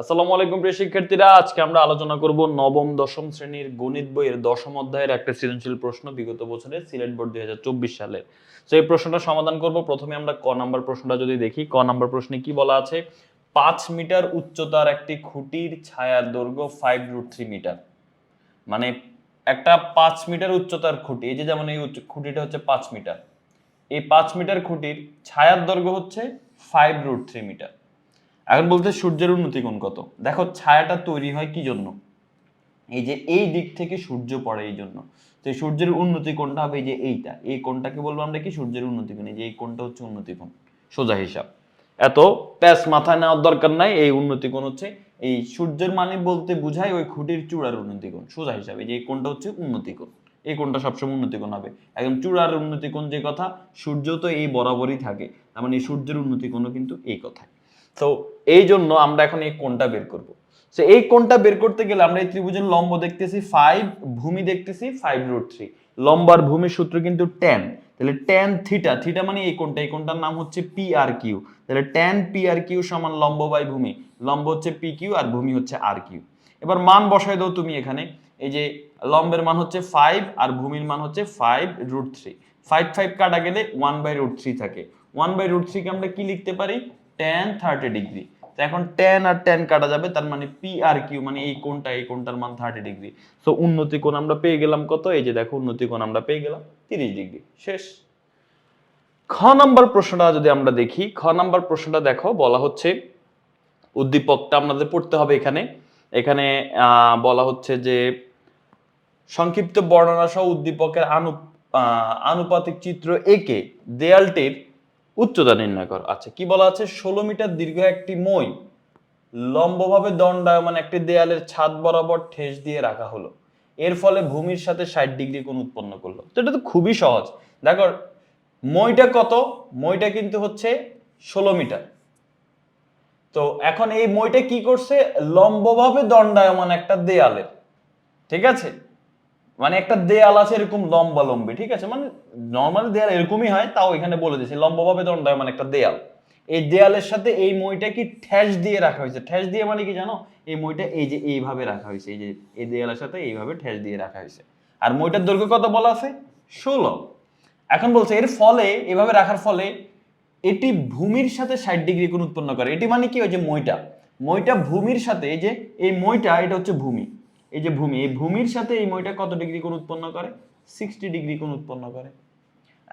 আসসালামু আলাইকুম প্রিয় শিক্ষার্থীরা, আজকে আমরা আলোচনা করব নবম, দশম শ্রেণির গণিত বইয়ের দশম অধ্যায়ের একটা সৃজনশীল প্রশ্ন বিগত বছরের সিলেট বোর্ড দুই হাজার চব্বিশ সালের। তো এই প্রশ্নটা সমাধান করব। প্রথমে আমরা ক নাম্বার প্রশ্নটা যদি দেখি, ক নাম্বার প্রশ্নে কি বলা আছে? পাঁচ মিটার উচ্চতার একটি খুঁটির ছায়ার দৈর্ঘ্য ফাইভ রুট থ্রি মিটার মানে একটা পাঁচ মিটার উচ্চতার খুঁটি, এই যে যেমন এই খুঁটিটা হচ্ছে পাঁচ মিটার। এই পাঁচ মিটার খুঁটির ছায়ার দৈর্ঘ্য হচ্ছে ফাইভ রুট থ্রি মিটার এখন বলতে সূর্যের উন্নতি কোণ কত? দেখো, ছায়াটা তৈরি হয় কি জন্য? এই যে এই দিক থেকে সূর্য পড়ে এই জন্য। তো সূর্যের উন্নতি কোণটা হবে? এই যে এইটা। এই কোণটাকে বলব আমরা কি? সূর্যের উন্নতি কোণ। এই যে এই কোণটা হচ্ছে উন্নতি কোণ। সোজা হিসাব। এত প্যাস মাথায় নেওয়ার দরকার নাই। এই উন্নতি কোণ হচ্ছে এই সূর্যের মানে বলতে বোঝায় ওই খুঁটির চূড়ার উন্নতি কোণ। সোজা হিসাবে। যে এই কোণটা হচ্ছে উন্নতি কোণ। এই কোণটা সবসময় উন্নতি কোণ হবে। একদম চূড়ার উন্নতি কোণ যে কথা, সূর্য তো এই বরাবরই থাকে। তার মানে সূর্যের উন্নতি কোণও কিন্তু এই কথায় তো এই জন্য আমরা এখন এই কোণটা বের করব। সো এই কোণটা বের করতে গেলে আমরা এই ত্রিভুজের লম্ব দেখতেছি ফাইভ ভূমি দেখতেছি ফাইভ রুট থ্রি লম্ব ভূমির সূত্র কিন্তু টেন তাহলে টেন থিটা থিটা মানে এই কোণটা, এই কোণটার নাম হচ্ছে পি আর কিউ তাহলে টেন পি আর কিউ সমান লম্ব বাই ভূমি। লম্ব হচ্ছে পি কিউ আর ভূমি হচ্ছে আর কিউ এবার মান বসায় দাও তুমি এখানে। এই যে লম্বের মান হচ্ছে ফাইভ আর ভূমির মান হচ্ছে five root three five five কাটা গেলে ওয়ান বাই রুট থ্রি থাকে। ওয়ান বাই রুট থ্রিকে আমরা কি লিখতে পারি? টেন থার্টি ডিগ্রি তো এখন টেন আর টেন কাটা যাবে, তার মানে পি আর কিউ মানে এই কোণটা, এই কোণটার মান থার্টি ডিগ্রি সো উন্নতি কোণ আমরা পেয়ে গেলাম কত? এই যে দেখো, উন্নতি কোণ আমরা পেয়ে গেলাম তিরিশ ডিগ্রি শেষ। খ নাম্বার প্রশ্নটা যদি আমরা দেখি, খ নাম্বার প্রশ্নটা দেখো, বলা হচ্ছে, উদ্দীপকটা আমাদের পড়তে হবে এখানে। এখানে বলা হচ্ছে যে, সংক্ষিপ্ত বর্ণনা সহ উদ্দীপকের আনু আনুপাতিক চিত্র একে দেয়ালটির উচ্চতা নির্ণয় কর। আচ্ছা কি বলা আছে? ষোলো মিটার দীর্ঘ একটি মই লম্বভাবে দণ্ডায়মান একটি দেয়ালের ছাদ বরাবর ঠেস দিয়ে রাখা হলো। এর ফলে ভূমির সাথে ষাট ডিগ্রি কোণ উৎপন্ন করল। তো এটা তো খুবই সহজ। দেখো, মইটা কত? মইটা কিন্তু হচ্ছে ষোলো মিটার। তো এখন এই মইটা কি করছে? লম্বভাবে দণ্ডায়মান একটা দেয়ালের। ঠিক আছে? মানে একটা দেয়াল আছে এরকম লম্বা লম্বি, ঠিক আছে? মানে নর্মাল দেয়াল এরকমই হয়, তাও এখানে বলে দিয়েছে, লম্বভাবে দণ্ডায়মান একটা দেয়াল। এই দেয়ালের সাথে এই মইটা কি ঠ্যাস দিয়ে রাখা হয়েছে? ঠ্যাস দিয়ে মানে কি জানো? এই মইটা এই যে এইভাবে রাখা হয়েছে, এই যে এই দেয়ালের সাথে এইভাবে ঠ্যাস দিয়ে রাখা হয়েছে। আর মইটার দৈর্ঘ্য কত বলা আছে? ষোলো। এখন বলছে এর ফলে, এভাবে রাখার ফলে এটি ভূমির সাথে ষাট ডিগ্রি কোণ উৎপন্ন করে। এটি মানে কি? যে মইটা। মইটা ভূমির সাথে, এই যে এই মইটা, এটা হচ্ছে ভূমি। এই যে ভূমি, এই ভূমির সাথে এই মইটা কত ডিগ্রি কোণ উৎপন্ন করে? সিক্সটি ডিগ্রি কোণ উৎপন্ন করে।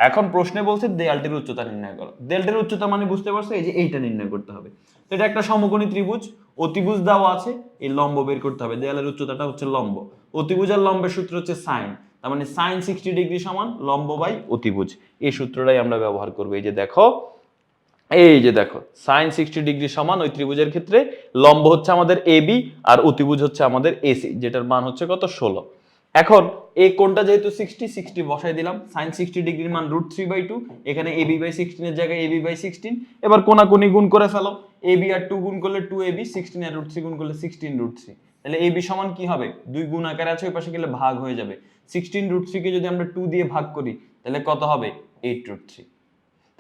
এখন প্রশ্নে বলছে দেয়ালটির উচ্চতা নির্ণয় করো। দেয়ালটির উচ্চতা মানে বুঝতে পারছ? এই যে এইটা নির্ণয় করতে হবে। তো এটা একটা সমকোণী ত্রিভুজ, অতিভুজ দেওয়া আছে, এই লম্ব বের করতে হবে। দেয়ালের উচ্চতাটা হচ্ছে লম্ব। অতিভুজ আর লম্বের সূত্র হচ্ছে সাইন তার মানে সাইন সিক্সটি ডিগ্রি সমান, লম্ব বাই অতিভুজ। এই সূত্রটাই আমরা ব্যবহার করব। এই যে দেখো এই যে দেখো সাইন সিক্সটি ডিগ্রি সমান ওই ত্রিভুজের ক্ষেত্রে, লম্ব হচ্ছে আমাদের এ বি আর অতিভুজ হচ্ছে আমাদের এসি যেটার মান হচ্ছে কত? ষোলো। এখন, এই কোনটা যেহেতু সিক্সটি সিক্সটি বসাই দিলাম সাইন সিক্সটি ডিগ্রির মান রুট থ্রি বাই টু এখানে এ বি বাই সিক্সটিনের জায়গায় এ বি বাই সিক্সটিন এবার কোনাকুনি গুণ করে ফেলো এ বি আর টু গুণ করলে টু এ বি সিক্সটিন আর রুট থ্রি গুণ করলে সিক্সটিন রুট থ্রি তাহলে এ বি সমান কি হবে? দুই গুণ আকারে আছে, ওই পাশে গেলে ভাগ হয়ে যাবে। সিক্সটিন রুট থ্রিকে যদি আমরা টু দিয়ে ভাগ করি, তাহলে কত হবে? এইট রুট থ্রি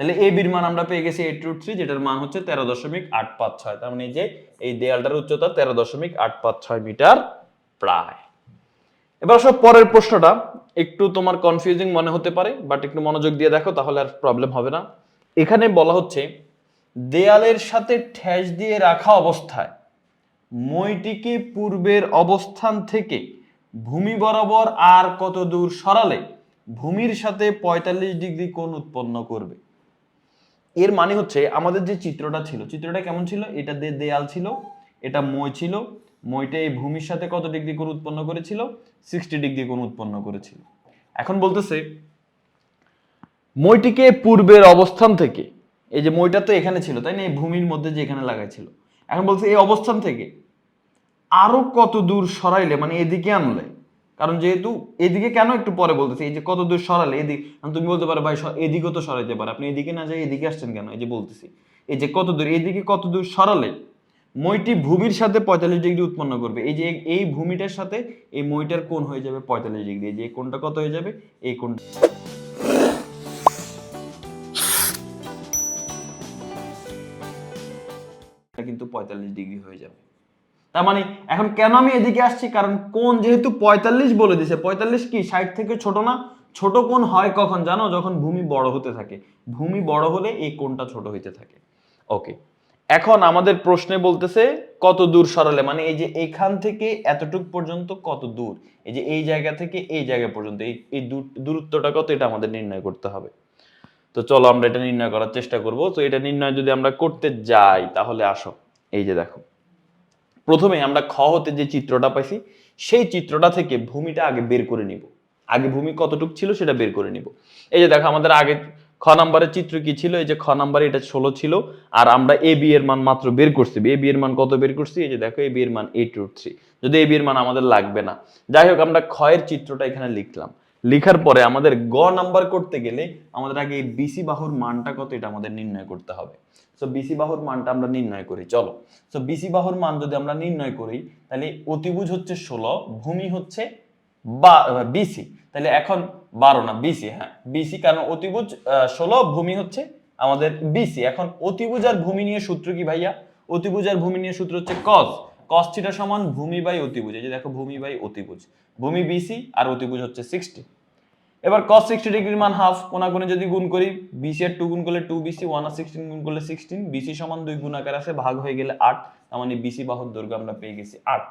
তাহলে এ বির মান আমরা পেয়ে গেছি এইট রুট থ্রি যেটার মান হচ্ছে তেরো দশমিক আট পাঁচ ছয়, তার মানে যে এই দেয়ালটার উচ্চতা তেরো দশমিক আট পাঁচ ছয় মিটার প্রায়। এবার সব পরের প্রশ্নটা, একটু তোমার কনফিউজিং মনে হতে পারে বাট একটু মনোযোগ দিয়ে দেখো, তাহলে আর প্রবলেম হবে না। এখানে বলা হচ্ছে, দেয়ালের সাথে ঠেস দিয়ে রাখা অবস্থায় মইটিকে পূর্বের অবস্থান থেকে ভূমি বরাবর আর কত দূর সরালে ভূমির সাথে পঁয়তাল্লিশ ডিগ্রি কোণ উৎপন্ন করবে। এর মানে হচ্ছে আমাদের যে চিত্রটা ছিল, চিত্রটা কেমন ছিল? এটা দেয়াল ছিল, এটা মই ছিল, মইটা এই ভূমির সাথে কত ডিগ্রি কোণ উৎপন্ন করেছিল? সিক্সটি ডিগ্রি কোণ উৎপন্ন করেছিল। এখন বলতেছে, মইটিকে পূর্বের অবস্থান থেকে, এই যে মইটা তো এখানে ছিল, তাই না? এই ভূমির মধ্যে যে এখানে লাগাইছিল। এখন বলছে এই অবস্থান থেকে আরও কত দূর সরাইলে মানে এদিকে আনলে কারণ যেহেতু এদিকে কেন একটু পরে বলতেছি? এই যে কত দূর সরালে এদিক তুমি বলতে পারো ভাই এদিকেও তো সরাইতে পারে। আপনি এদিকে না যাই এদিকে আসছেন কেন? এই যে বলতেছি। এই যে কত দূর, এদিকে কত দূর সরালে মইটি ভূমির সাথে পঁয়তাল্লিশ ডিগ্রি উৎপন্ন করবে। এই যে এই ভূমিটার সাথে এই মইটার কোণ হয়ে যাবে পঁয়তাল্লিশ ডিগ্রি। এই যে কোণটা কত হয়ে যাবে? এই কোণটা কিন্তু পঁয়তাল্লিশ ডিগ্রি হয়ে যাবে। তার মানে এখন কেন আমি এদিকে আসছি? কারণ কোন যেহেতু পঁয়তাল্লিশ বলে দিছে, পঁয়তাল্লিশ কি? ষাট থেকে ছোট না? ছোট কোন হয় কখন জানো? যখন ভূমি বড় হতে থাকে। ভূমি বড় হলে এই কোনটা ছোট হইতে থাকে। ওকে। এখন আমাদের প্রশ্নে বলতেছে, কত দূর সরালে? মানে এই যে এখান থেকে এতটুক পর্যন্ত কত দূর? এই যে এই জায়গা থেকে এই জায়গা পর্যন্ত। এই এই দূর- দূরত্বটা কত? এটা আমাদের নির্ণয় করতে হবে। তো চলো আমরা এটা নির্ণয় করার চেষ্টা করব। তো এটা নির্ণয় যদি আমরা করতে যাই, তাহলে আসো। এই যে দেখো। প্রথমে আমরা খ হতে যে চিত্রটা পাইছি, সেই চিত্রটা থেকে ভূমিটা আগে বের করে নিব। আগে ভূমি কতটুক ছিল সেটা বের করে নিব। এই যে দেখো, আমাদের আগে খ নাম্বারের চিত্র কি ছিল? এই যে খ নাম্বারে এটা ষোলো ছিল, আর আমরা এ, বি এর মান মাত্র বের করছি। এ, বি এর মান কত বের করছি? এই যে দেখো, এ, বি এর মান এইট রুট থ্রি। যদি এ, বি এর মান আমাদের লাগবে না। যাই হোক, আমরা ক্ষয়ের চিত্রটা এখানে লিখলাম। লিখার পরে আমাদের গ নাম্বার করতে গেলে আমাদের আগে এই বিসি বাহুর মানটা কত, এটা আমাদের নির্ণয় করতে হবে। সো বিসি বাহুর মানটা আমরা নির্ণয় করি, চলো। সো বিসি বাহুর মান যদি আমরা নির্ণয় করি, তাহলে অতিভুজ হচ্ছে ষোলো, ভূমি হচ্ছে বা বিসি তাহলে এখন বারো না বিসি হ্যাঁ। বিসি কারণ অতিভুজ ষোলো, ভূমি হচ্ছে আমাদের বিসি এখন অতিভুজ আর ভূমি নিয়ে সূত্র কি ভাইয়া? অতিভুজ আর ভূমি নিয়ে সূত্র হচ্ছে কস কস থিটা সমান ভূমি বাই অতিভুজ, এই যে দেখো ভূমি বাই অতিভুজ। ভূমি বিসি আর অতিভুজ হচ্ছে সিক্সটি এবার cos সিক্সটি ডিগ্রির মান হাফ কোনাগুনে যদি গুণ করি বিসি আর টু গুণ করলে টু বিসি ওয়ান আর সিক্সটিন গুণ করলে সিক্সটিন বিসি সমান দুই গুণ আকার আছে, ভাগ হয়ে গেলে আট, তার মানে বিসি বাহুর দৈর্ঘ্য আমরা পেয়ে গেছি আট।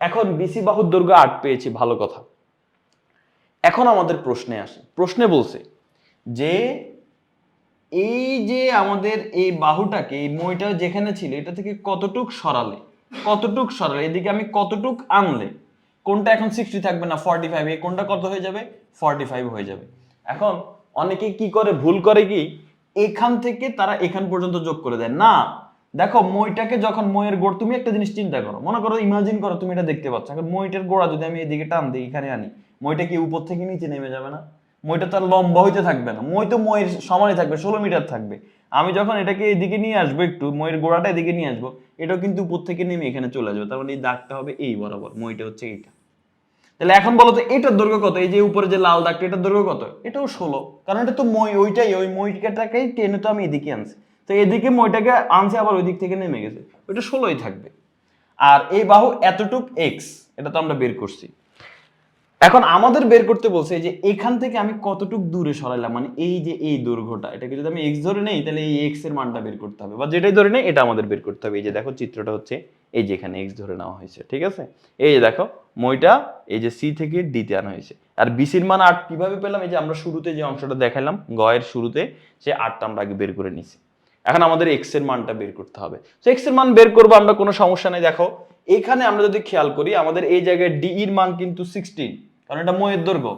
এখন বিসি বাহুর দৈর্ঘ্য আট পেয়েছি, ভালো কথা। এখন আমাদের প্রশ্নে আসে। প্রশ্নে বলছে যে এই যে আমাদের এই বাহুটাকে, এই মইটা যেখানে ছিল, এটা থেকে কতটুক সরালে? কতটুক সরালে? এদিকে আমি কতটুক আনলে? কোনটা এখন সিক্সটি থাকবে না ফর্টি ফাইভ এই কোনটা কত হয়ে যাবে? ফর্টি ফাইভ হয়ে যাবে। এখন অনেকে কি করে? ভুল করে কি? এখান থেকে তারা এখান পর্যন্ত যোগ করে দেয়। না, দেখো মইটাকে যখন মইয়ের গোড়, তুমি একটা জিনিস চিন্তা করো। মনে করো ইমাজিন করো তুমি এটা দেখতে পাচ্ছ। এখন মইটার গোড়া যদি আমি এদিকে টান দিই, এখানে আনি, মইটা কি উপর থেকে নিচে নেমে যাবে না? মইটা তার লম্বা হইতে থাকবে না। মই তো মইয়ের সমানই থাকবে, ষোলো মিটার থাকবে। আমি যখন এটাকে এদিকে নিয়ে আসব একটু, মইয়ের গোড়াটা এদিকে নিয়ে আসব, এটাও কিন্তু উপর থেকে নেমে এখানে চলে যাবে তার মানে এই দাগটা হবে এই বরাবর, মইটা হচ্ছে এইটা। তাহলে এখন বলো তো, এটার দৈর্ঘ্য কত? এই যে উপরে যে লাল দাগটা, এটার দৈর্ঘ্য কত? এটাও ষোলো। কারণ এটা তো মই, ওইটাই, ওই মইটাকেই টেনে তো আমি এদিকে আনছি। তো এদিকে মইটাকে আনছে, আবার ওই দিক থেকে নেমে গেছে। ওইটা ষোলোই থাকবে। আর এই বাহু এতটুক এক্স এটা তো আমরা বের করছি। এখন আমাদের বের করতে বলছে যে এখান থেকে আমি কতটুক দূরে সরাইলাম? মানে এই যে এই দৈর্ঘ্যটা, এটাকে যদি আমি এক্স ধরে নেই, তাহলে এই এক্সের মানটা বের করতে হবে। বা যেটাই ধরে নেই, এটা আমাদের বের করতে হবে। এই যে দেখো, চিত্রটা হচ্ছে এই যে এখানে এক্স ধরে নেওয়া হয়েছে, ঠিক আছে? এই যে দেখো, মইটা এই যে সি থেকে ডিতে আনা হয়েছে। আর বিসির মান আট কীভাবে পেলাম? এই যে আমরা শুরুতে যে অংশটা দেখালাম গয়ের শুরুতে, সে আটটা আমরা আগে বের করে নিছি। এখন আমাদের এক্সের মানটা বের করতে হবে। তো এক্সের মান বের করব আমরা, কোনো সমস্যা নেই। দেখো, এখানে আমরা যদি খেয়াল করি, আমাদের এই জায়গায় ডি এর মান কিন্তু সিক্সটিন কারণ এটা ময়ের দৈর্ঘ্য।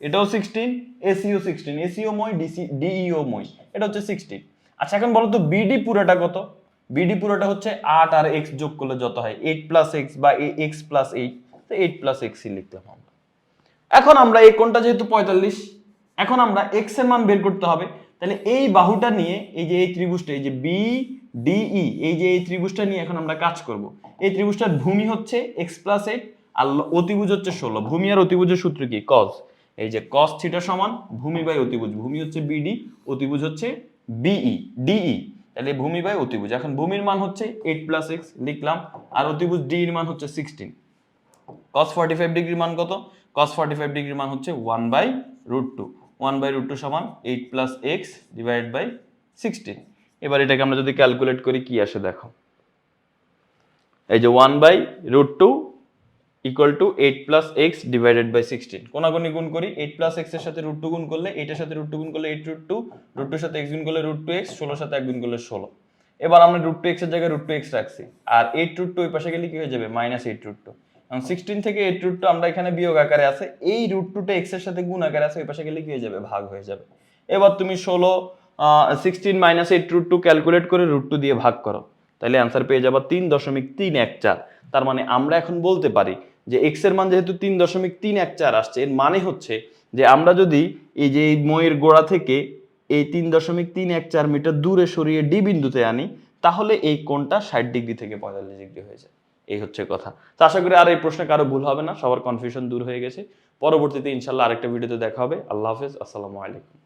এটাও সিক্সটিন এসিও সিক্সটিন এসিও মই ডিসি ডিইও মই, এটা হচ্ছে সিক্সটিন আচ্ছা এখন বলো তো বিডি পুরোটা কত? বিডি পুরোটা হচ্ছে আট আর এক্স যোগ করলে যত হয় এইট প্লাস এক্স বা এক্স প্লাস এইট তো এইট প্লাস এক্সই লিখলাম আমরা। এখন আমরা এই কোনটা যেহেতু পঁয়তাল্লিশ, এখন আমরা এক্সের মান বের করতে হবে। তাহলে এই বাহুটা নিয়ে, এই যে এই ত্রিভুজটা, এই যে বি ডিই এই যে এই ত্রিভুজটা নিয়ে এখন আমরা কাজ করব। এই ত্রিভুজটার ভূমি হচ্ছে এক্স প্লাস এইট আর অতিভুজ হচ্ছে ষোলো। ভূমি আর অতিভুজের সূত্র কি? কস এই যে কস থিটা সমান ভূমি বাই অতিভুজ। ভূমি হচ্ছে বিডি অতিভুজ হচ্ছে বিই ডিই তাহলে ভূমি বাই অতিভুজ। এখন ভূমির মান হচ্ছে এইট প্লাস এক্স লিখলাম, আর অতিভুজ ডি এর মান হচ্ছে সিক্সটিন cos 45 ডিগ্রির মান কত? cos 45 ডিগ্রির মান হচ্ছে one by root two one by root two সমান eight plus X divide by sixteen এবার এটাকে আমরা যদি ক্যালকুলেট করি, কি আসে দেখো? এই যে one by root two equal to eight plus X divided by sixteen কোনাগুনি গুণ করি এইট প্লাস এক্সের সাথে রুট টু গুণ করলে এইটের সাথে রুট টু গুণ করলে এইট রুট টু রুট টুর সাথে এক্স গুণ করলে রুট টু এক্স ষোলোর সাথে এক গুণ করলে ষোলো এবার আমরা রুট টু এক্সের জায়গায় রুট টু এক্স রাখছি আর এইট রুট টু ওই পাশে গেলে কি হয়ে যাবে মাইনাস এইট রুট টু এখন সিক্সটিন থেকে এইট রুট টু আমরা এখানে বিয়োগ আকারে আছে এই রুট টুটা এক্সের সাথে গুণ আকারে আছে ওই পাশে গেলে কি হয়ে যাবে ভাগ হয়ে যাবে এবার তুমি ষোলো sixteen minus eight root two calculate করে রুট টু দিয়ে ভাগ করো তাহলে অ্যান্সার পেয়ে যাবা তিন দশমিক তিন এক চার তার মানে আমরা এখন বলতে পারি যে এক্সের মান যেহেতু তিন দশমিক তিন এক চার আসছে, এর মানে হচ্ছে যে আমরা যদি এই যে এই ময়ের গোড়া থেকে এই তিন দশমিক তিন এক চার মিটার দূরে সরিয়ে ডি বিন্দুতে আনি, তাহলে এই কোণটা ষাট ডিগ্রি থেকে পঁয়তাল্লিশ ডিগ্রি হয়ে যায়। এই হচ্ছে কথা। তো আশা করি আর এই প্রশ্নে কারও ভুল হবে না, সবার কনফিউশন দূর হয়ে গেছে। পরবর্তীতে ইনশাল্লাহ আরেকটা ভিডিওতে দেখা হবে। আল্লাহ হাফেজ, আসসালামু আলাইকুম।